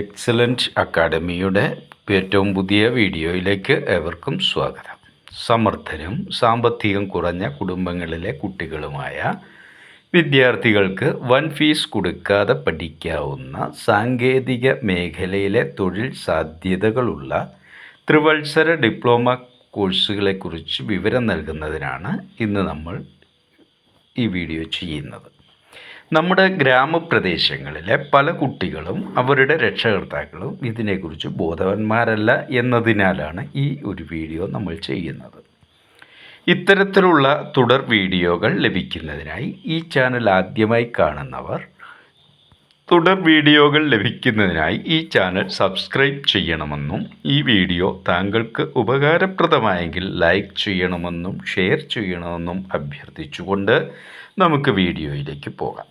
excellent അക്കാഡമിയുടെ ഏറ്റവും പുതിയ വീഡിയോയിലേക്ക് ഏവർക്കും സ്വാഗതം സമർത്ഥരും സാമ്പത്തികം കുറഞ്ഞ കുടുംബങ്ങളിലെ കുട്ടികളുമായ വിദ്യാർത്ഥികൾക്ക് വൻ ഫീസ് കൊടുക്കാതെ പഠിക്കാവുന്ന സാങ്കേതിക മേഖലയിലെ തൊഴിൽ സാധ്യതകളുള്ള ത്രിവത്സര ഡിപ്ലോമ കോഴ്സുകളെക്കുറിച്ച് വിവരം നൽകുന്നതിനാണ് ഇന്ന് നമ്മൾ ഈ വീഡിയോ ചെയ്യുന്നത് നമ്മുടെ ഗ്രാമപ്രദേശങ്ങളിലെ പല കുട്ടികളും അവരുടെ രക്ഷകർത്താക്കളും ഇതിനെക്കുറിച്ച് ബോധവന്മാരല്ല എന്നതിനാലാണ് ഈ ഒരു വീഡിയോ നമ്മൾ ചെയ്യുന്നത് ഇത്തരത്തിലുള്ള തുടർ വീഡിയോകൾ ലഭിക്കുന്നതിനായി ഈ ചാനൽ ആദ്യമായി കാണുന്നവർ തുടർ വീഡിയോകൾ ലഭിക്കുന്നതിനായി ഈ ചാനൽ സബ്സ്ക്രൈബ് ചെയ്യണമെന്നും ഈ വീഡിയോ താങ്കൾക്ക് ഉപകാരപ്രദമായെങ്കിൽ ലൈക്ക് ചെയ്യണമെന്നും ഷെയർ ചെയ്യണമെന്നും അഭ്യർത്ഥിച്ചുകൊണ്ട് നമുക്ക് വീഡിയോയിലേക്ക് പോകാം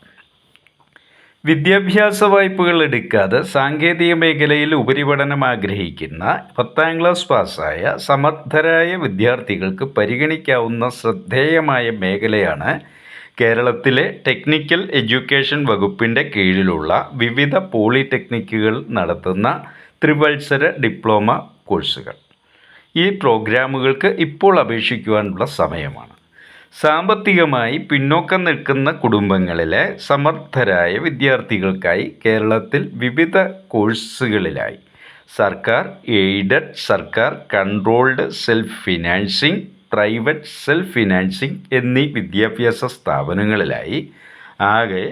വിദ്യാഭ്യാസ വായ്പകൾ എടുക്കാതെ സാങ്കേതിക മേഖലയിൽ ഉപരിപഠനം ആഗ്രഹിക്കുന്ന പത്താം ക്ലാസ് പാസ്സായ സമർത്ഥരായ വിദ്യാർത്ഥികൾക്ക് പരിഗണിക്കാവുന്ന ശ്രദ്ധേയമായ മേഖലയാണ് കേരളത്തിലെ ടെക്നിക്കൽ എഡ്യൂക്കേഷൻ വകുപ്പിൻ്റെ കീഴിലുള്ള വിവിധ പോളിടെക്നിക്കുകൾ നടത്തുന്ന ത്രിവത്സര ഡിപ്ലോമ കോഴ്സുകൾ ഈ പ്രോഗ്രാമുകൾക്ക് ഇപ്പോൾ അപേക്ഷിക്കുവാനുള്ള സമയമാണ് സാമ്പത്തികമായി പിന്നോക്കം നിൽക്കുന്ന കുടുംബങ്ങളിലെ സമർത്ഥരായ വിദ്യാർത്ഥികൾക്കായി കേരളത്തിൽ വിവിധ കോഴ്സുകളിലായി സർക്കാർ എയ്ഡഡ് സർക്കാർ controlled self financing private self financing എന്നീ വിദ്യാഭ്യാസ സ്ഥാപനങ്ങളിലായി ആകെ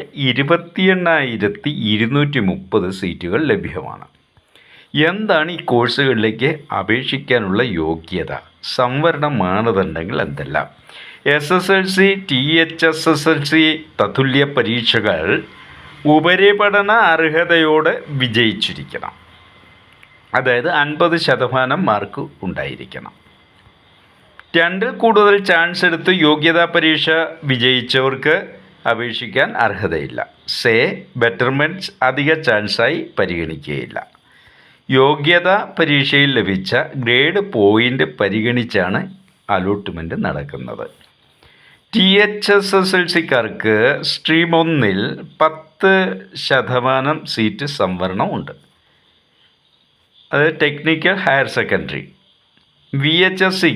എണ്ണായിരത്തി ഇരുന്നൂറ്റി മുപ്പത് സീറ്റുകൾ ലഭ്യമാണ് എന്താണ് ഈ കോഴ്സുകളിലേക്ക് അപേക്ഷിക്കാനുള്ള യോഗ്യത സംവരണ മാനദണ്ഡങ്ങൾ എന്തെല്ലാം S S L C T H S S L C തത്തുല്യ പരീക്ഷകൾ ഉപരിപഠന അർഹതയോടെ വിജയിച്ചിരിക്കണം അതായത് അൻപത് ശതമാനം മാർക്ക് ഉണ്ടായിരിക്കണം രണ്ടിൽ കൂടുതൽ ചാൻസ് എടുത്ത് യോഗ്യതാ പരീക്ഷ വിജയിച്ചവർക്ക് അപേക്ഷിക്കാൻ അർഹതയില്ല സേ ബെറ്റർമെൻറ്റ്സ് അധിക ചാൻസായി പരിഗണിക്കുകയില്ല യോഗ്യതാ പരീക്ഷയിൽ ലഭിച്ച ഗ്രേഡ് പോയിൻ്റ് പരിഗണിച്ചാണ് അലോട്ട്മെൻറ്റ് നടക്കുന്നത് T H S S L സിക്കാർക്ക് stream ഒന്നിൽ പത്ത് ശതമാനം സീറ്റ് സംവരണമുണ്ട് അത് technical higher secondary V H S C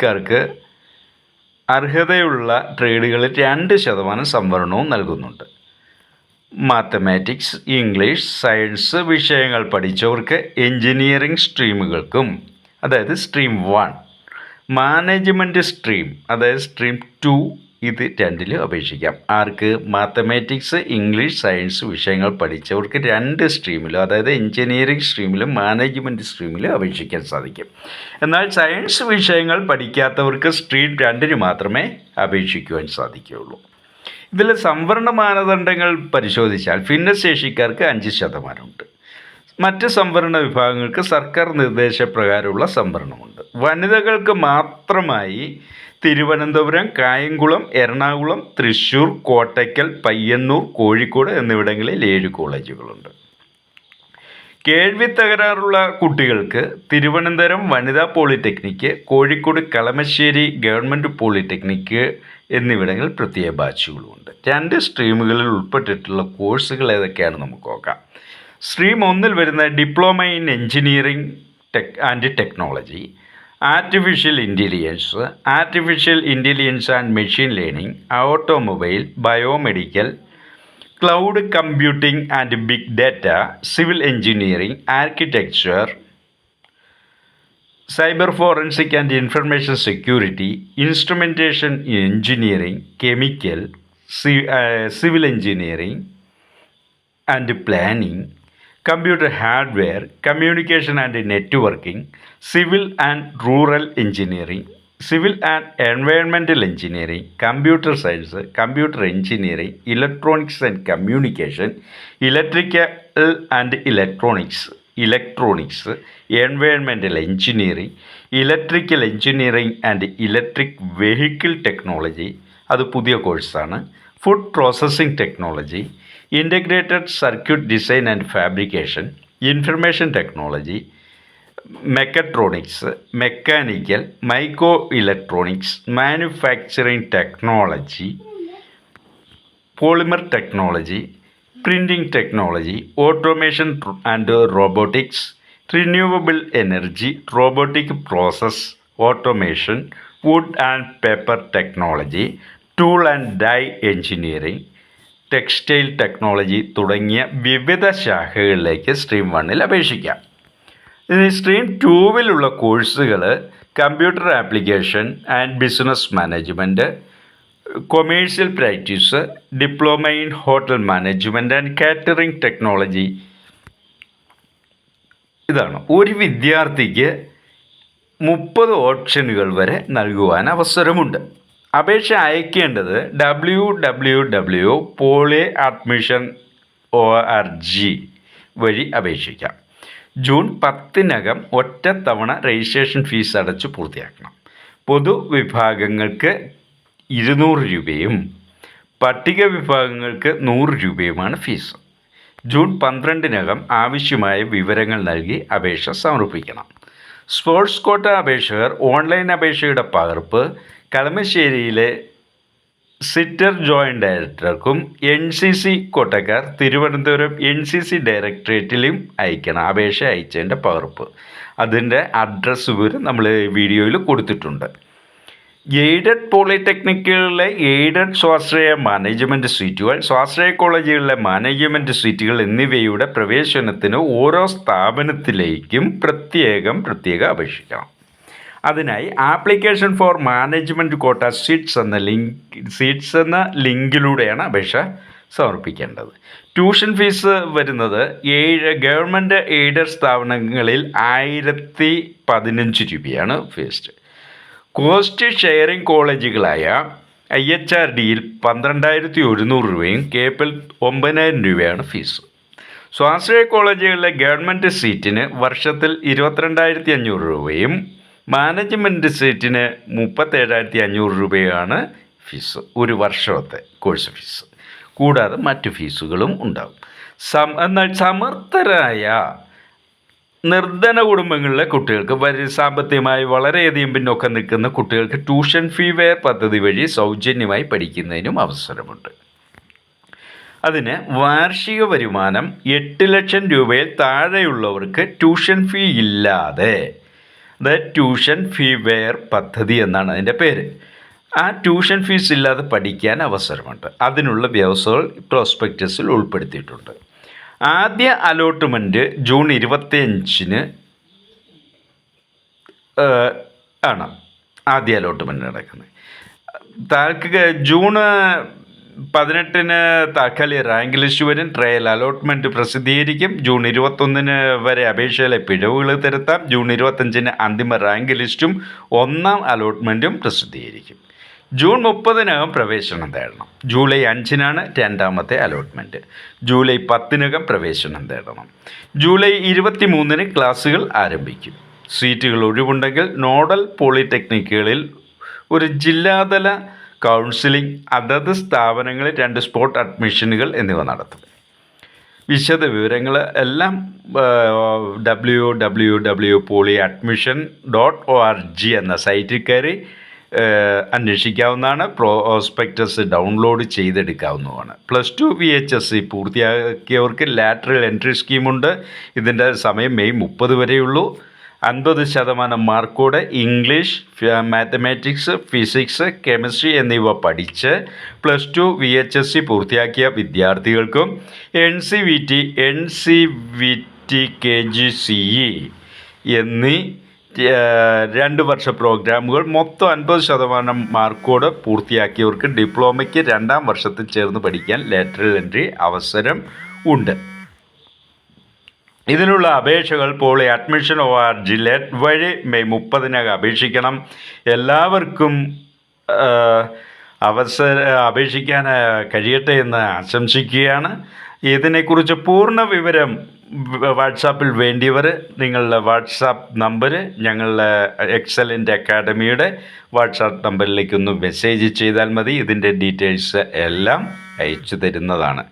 ക്കാർക്ക് അർഹതയുള്ള ട്രേഡുകളിൽ രണ്ട് ശതമാനം സംവരണവും നൽകുന്നുണ്ട് മാത്തമാറ്റിക്സ് ഇംഗ്ലീഷ് സയൻസ് വിഷയങ്ങൾ പഠിച്ചവർക്ക് എഞ്ചിനീയറിംഗ് സ്ട്രീമുകൾക്കും അതായത് സ്ട്രീം വൺ മാനേജ്മെൻറ്റ് സ്ട്രീം അതായത് സ്ട്രീം ടു ഇത് രണ്ടിലും അപേക്ഷിക്കാം ആർക്ക് മാത്തമാറ്റിക്സ് ഇംഗ്ലീഷ് സയൻസ് വിഷയങ്ങൾ പഠിച്ചവർക്ക് രണ്ട് സ്ട്രീമിലും അതായത് എഞ്ചിനീയറിംഗ് സ്ട്രീമിലും മാനേജ്മെൻറ്റ് സ്ട്രീമിലും അപേക്ഷിക്കാൻ സാധിക്കും എന്നാൽ സയൻസ് വിഷയങ്ങൾ പഠിക്കാത്തവർക്ക് സ്ട്രീം രണ്ടിന് മാത്രമേ അപേക്ഷിക്കുവാൻ സാധിക്കുകയുള്ളൂ ഇതിൽ സംവരണ മാനദണ്ഡങ്ങൾ പരിശോധിച്ചാൽ ഭിന്നശേഷിക്കാർക്ക് അഞ്ച് ശതമാനമുണ്ട് മറ്റ് സംവരണ വിഭാഗങ്ങൾക്ക് സർക്കാർ നിർദ്ദേശപ്രകാരമുള്ള സംവരണമുണ്ട് വനിതകൾക്ക് മാത്രമായി തിരുവനന്തപുരം കായംകുളം എറണാകുളം തൃശ്ശൂർ കോട്ടയ്ക്കൽ പയ്യന്നൂർ കോഴിക്കോട് എന്നിവിടങ്ങളിൽ ഏഴ് കോളേജുകളുണ്ട് കേൾവി തകരാറുള്ള കുട്ടികൾക്ക് തിരുവനന്തപുരം വനിതാ polytechnic Kozhikode Kalamassery government polytechnic എന്നിവിടങ്ങളിൽ പ്രത്യേക ബാച്ചുകളുമുണ്ട് രണ്ട് സ്ട്രീമുകളിൽ ഉൾപ്പെട്ടിട്ടുള്ള കോഴ്സുകൾ ഏതൊക്കെയാണ് നമുക്ക് നോക്കാം സ്ട്രീം ഒന്നിൽ വരുന്ന diploma in engineering tech and technology Artificial intelligence and machine learning, automobile, biomedical, cloud computing and big data, civil engineering, architecture, cyber forensic and information security, instrumentation engineering, chemical, uh, civil engineering and planning, computer hardware communication and networking civil and rural engineering civil and environmental engineering computer science computer engineering electronics and communication electrical and electronics electronics environmental engineering electrical engineering and electric vehicle technology അത് പുതിയ കോഴ്സാണ് food processing technology integrated circuit design and fabrication, information technology, mechatronics, mechanical, microelectronics, manufacturing technology, polymer technology, printing technology, automation and robotics, renewable energy, robotic process, automation, wood and paper technology, tool and die engineering, textile technology തുടങ്ങിയ വിവിധ ശാഖകളിലേക്ക് stream വണ്ണിൽ അപേക്ഷിക്കാം ഇനി stream ടൂവിലുള്ള കോഴ്സുകൾ computer application and business management commercial practice diploma in hotel management and catering technology ഇതാണ് ഒരു വിദ്യാർത്ഥിക്ക് മുപ്പത് ഓപ്ഷനുകൾ വരെ നൽകുവാൻ അവസരമുണ്ട് അപേക്ഷ അയക്കേണ്ടത് W W W poly admission O R G വഴി അപേക്ഷിക്കാം ജൂൺ പത്തിനകം ഒറ്റത്തവണ രജിസ്ട്രേഷൻ ഫീസ് അടച്ച് പൂർത്തിയാക്കണം പൊതുവിഭാഗങ്ങൾക്ക് ഇരുന്നൂറ് രൂപയും പട്ടിക വിഭാഗങ്ങൾക്ക് നൂറ് രൂപയുമാണ് ഫീസ് ജൂൺ പന്ത്രണ്ടിനകം ആവശ്യമായ വിവരങ്ങൾ നൽകി അപേക്ഷ സമർപ്പിക്കണം സ്പോർട്സ് കോട്ട അപേക്ഷകർ ഓൺലൈൻ അപേക്ഷയുടെ പകർപ്പ് കളമശ്ശേരിയിലെ സിറ്റർ ജോയിൻ്റ് ഡയറക്ടർക്കും എൻ സി സി കോട്ടക്കാർ തിരുവനന്തപുരം എൻ സി സി ഡയറക്ടറേറ്റിലും അയക്കണം അപേക്ഷ അയച്ചതിൻ്റെ പകർപ്പ് അതിൻ്റെ അഡ്രസ്സ് വിവരം നമ്മൾ വീഡിയോയിൽ കൊടുത്തിട്ടുണ്ട് എയ്ഡഡ് പോളിടെക്നിക്കുകളിലെ എയ്ഡഡ് സ്വാശ്രയ മാനേജ്മെൻറ്റ് സീറ്റുകൾ സ്വാശ്രയ കോളേജുകളിലെ മാനേജ്മെൻറ്റ് സീറ്റുകൾ എന്നിവയുടെ പ്രവേശനത്തിന് ഓരോ സ്ഥാപനത്തിലേക്കും പ്രത്യേകം പ്രത്യേകം അപേക്ഷിക്കണം അതിനായി application for management quota seats എന്ന ലിങ്ക് സീറ്റ്സ് എന്ന ലിങ്കിലൂടെയാണ് അപേക്ഷ സമർപ്പിക്കേണ്ടത് ട്യൂഷൻ ഫീസ് വരുന്നത് ഏഴ് ഗവൺമെൻറ് എയ്ഡഡ് സ്ഥാപനങ്ങളിൽ ആയിരത്തി പതിനഞ്ച് രൂപയാണ് ഫീസ് കോസ്റ്റ് ഷെയറിംഗ് കോളേജുകളായ ഐ എച്ച് ആർ ഡിയിൽ പന്ത്രണ്ടായിരത്തി ഒരുന്നൂറ് രൂപയും കെ പി എൽ ഒമ്പതിനായിരം രൂപയാണ് ഫീസ് സ്വാശ്രയ കോളേജുകളിലെ ഗവൺമെൻറ് സീറ്റിന് വർഷത്തിൽ ഇരുപത്തിരണ്ടായിരത്തി അഞ്ഞൂറ് രൂപയും മാനേജ്മെൻറ്റ് സീറ്റിന് മുപ്പത്തേഴായിരത്തി അഞ്ഞൂറ് രൂപയാണ് ഫീസ് ഒരു വർഷത്തെ കോഴ്സ് ഫീസ് കൂടാതെ മറ്റു ഫീസുകളും ഉണ്ടാകും സം എന്നാൽ സമർത്ഥരായ നിർധന കുടുംബങ്ങളിലെ കുട്ടികൾക്ക് വരി സാമ്പത്തികമായി വളരെയധികം പിന്നോക്കം നിൽക്കുന്ന കുട്ടികൾക്ക് ട്യൂഷൻ ഫീ വെയർ പദ്ധതി വഴി സൗജന്യമായി പഠിക്കുന്നതിനും അവസരമുണ്ട് അതിന് വാർഷിക വരുമാനം എട്ട് ലക്ഷം രൂപയിൽ താഴെയുള്ളവർക്ക് ട്യൂഷൻ ഫീ ഇല്ലാതെ ദ ട്യൂഷൻ ഫീ വെയർ പദ്ധതി എന്നാണ് അതിൻ്റെ പേര് ആ ട്യൂഷൻ ഫീസ് ഇല്ലാതെ പഠിക്കാൻ അവസരമുണ്ട് അതിനുള്ള വ്യവസ്ഥകൾ പ്രോസ്പെക്റ്റസിൽ ഉൾപ്പെടുത്തിയിട്ടുണ്ട് ആദ്യ അലോട്ട്മെൻറ്റ് ജൂൺ ഇരുപത്തിയഞ്ചിന് ആണ് ആദ്യ അലോട്ട്മെൻറ്റ് നടക്കുന്നത് താൽക്ക ജൂൺ പതിനെട്ടിന് തൽക്കാലി റാങ്ക് ലിസ്റ്റ് വരും ട്രയൽ അലോട്ട്മെൻറ്റ് പ്രസിദ്ധീകരിക്കും ജൂൺ ഇരുപത്തൊന്നിന് വരെ അപേക്ഷയിലെ പിഴവുകൾ തിരുത്താം ജൂൺ ഇരുപത്തഞ്ചിന് അന്തിമ റാങ്ക് ലിസ്റ്റും ഒന്നാം അലോട്ട്മെൻറ്റും പ്രസിദ്ധീകരിക്കും ജൂൺ മുപ്പതിനകം പ്രവേശനം തേടണം ജൂലൈ അഞ്ചിനാണ് രണ്ടാമത്തെ അലോട്ട്മെൻറ്റ് ജൂലൈ പത്തിനകം പ്രവേശനം തേടണം ജൂലൈ ഇരുപത്തി മൂന്നിന് ക്ലാസ്സുകൾ ആരംഭിക്കും സീറ്റുകൾ ഒഴിവുണ്ടെങ്കിൽ നോഡൽ പോളിടെക്നിക്കുകളിൽ ഒരു ജില്ലാതല കൗൺസിലിംഗ് അതത് സ്ഥാപനങ്ങളിൽ രണ്ട് സ്പോട്ട് അഡ്മിഷനുകൾ എന്നിവ നടത്തും വിശദ വിവരങ്ങൾ എല്ലാം W W W poly admission dot O R G എന്ന സൈറ്റിൽ കയറി അന്വേഷിക്കാവുന്നതാണ് പ്രോസ്പെക്ടസ് ഡൗൺലോഡ് ചെയ്തെടുക്കാവുന്നതാണ് plus two V H S C പൂർത്തിയാക്കിയവർക്ക് lateral entry സ്കീമുണ്ട് ഇതിൻ്റെ സമയം മെയ് മുപ്പത് വരെയുള്ളൂ അൻപത് ശതമാനം മാർക്കോടെ ഇംഗ്ലീഷ് മാത്തമാറ്റിക്സ് ഫിസിക്സ് കെമിസ്ട്രി എന്നിവ പഠിച്ച് plus two V H S C പൂർത്തിയാക്കിയ വിദ്യാർത്ഥികൾക്കും N C V T N C V T K G C E എന്നീ രണ്ട് വർഷ പ്രോഗ്രാമുകൾ മൊത്തം അൻപത് ശതമാനം മാർക്കോട് പൂർത്തിയാക്കിയവർക്ക് ഡിപ്ലോമയ്ക്ക് രണ്ടാം വർഷത്തിൽ ചേർന്ന് പഠിക്കാൻ ലാറ്ററൽ എൻട്രി അവസരം ഉണ്ട് ഇതിനുള്ള അപേക്ഷകൾ പോളി അഡ്മിഷൻ ഒ ആർ ജിലെറ്റ് വഴി മെയ് മുപ്പതിനകം അപേക്ഷിക്കണം എല്ലാവർക്കും അവസര അപേക്ഷിക്കാൻ കഴിയട്ടെ എന്ന് ആശംസിക്കുകയാണ് ഇതിനെക്കുറിച്ച് പൂർണ്ണ വിവരം വാട്സാപ്പിൽ വേണ്ടിയവർ നിങ്ങളുടെ വാട്സാപ്പ് നമ്പർ ഞങ്ങളുടെ എക്സലൻ്റ് അക്കാഡമിയുടെ വാട്സാപ്പ് നമ്പറിലേക്കൊന്ന് മെസ്സേജ് ചെയ്താൽ മതി ഇതിൻ്റെ ഡീറ്റെയിൽസ് എല്ലാം അയച്ചു തരുന്നതാണ്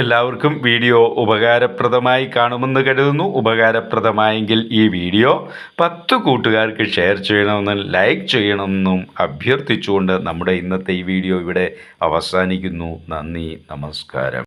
എല്ലാവർക്കും വീഡിയോ ഉപകാരപ്രദമായി കാണുമെന്ന് കരുതുന്നു ഉപകാരപ്രദമായെങ്കിൽ ഈ വീഡിയോ പത്ത് കൂട്ടുകാർക്ക് ഷെയർ ചെയ്യണമെന്നും ലൈക്ക് ചെയ്യണമെന്നും അഭ്യർത്ഥിച്ചുകൊണ്ട് നമ്മുടെ ഇന്നത്തെ ഈ വീഡിയോ ഇവിടെ അവസാനിക്കുന്നു നന്ദി നമസ്കാരം